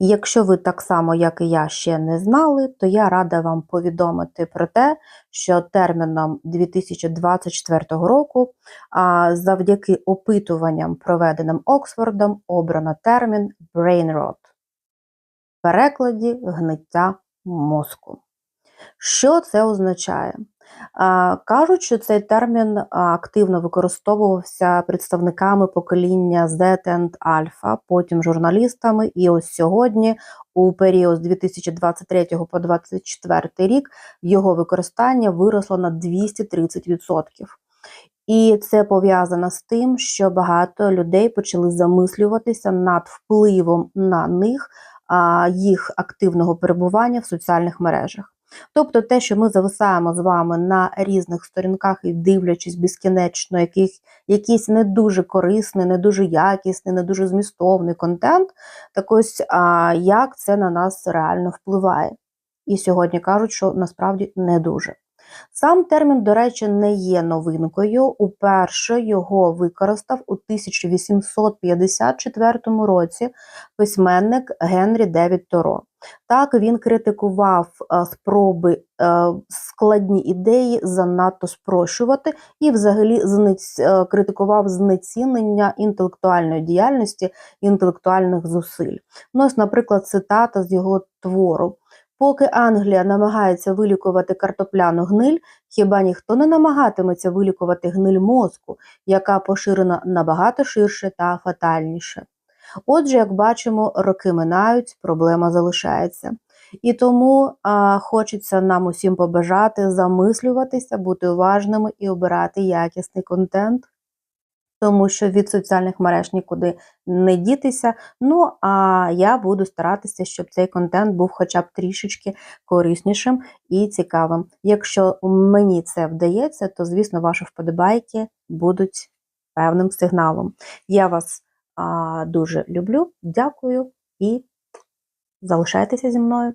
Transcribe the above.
Якщо ви так само, як і я, ще не знали, то я рада вам повідомити про те, що терміном 2024 року завдяки опитуванням, проведеним Оксфордом, обрано термін brain rot. В перекладі гниття мозку. Що це означає? Кажуть, що цей термін активно використовувався представниками покоління Z and Alpha, потім журналістами, і ось сьогодні, у період з 2023 по 2024 рік, його використання виросло на 230%. І це пов'язано з тим, що багато людей почали замислюватися над впливом на них їх активного перебування в соціальних мережах. Тобто те, що ми зависаємо з вами на різних сторінках і дивлячись безкінечно яких, якийсь не дуже корисний, не дуже якісний, не дуже змістовний контент, так ось а, як це на нас реально впливає. І сьогодні кажуть, що насправді не дуже. Сам термін, до речі, не є новинкою. Уперше його використав у 1854 році письменник Генрі Девід Торо. Так він критикував е, спроби е, складні ідеї занадто спрощувати і, взагалі, е, критикував знецінення інтелектуальної діяльності, інтелектуальних зусиль. Ну, ось, наприклад, цитата з його твору. Поки Англія намагається вилікувати картопляну гниль, хіба ніхто не намагатиметься вилікувати гниль мозку, яка поширена набагато ширше та фатальніше. Отже, як бачимо, роки минають, проблема залишається. І тому а, хочеться нам усім побажати замислюватися, бути уважними і обирати якісний контент, тому що від соціальних мереж нікуди не дітися. Ну, а я буду старатися, щоб цей контент був хоча б трішечки кориснішим і цікавим. Якщо мені це вдається, то, звісно, ваші вподобайки будуть певним сигналом. Я вас а, дуже люблю, дякую і залишайтеся зі мною.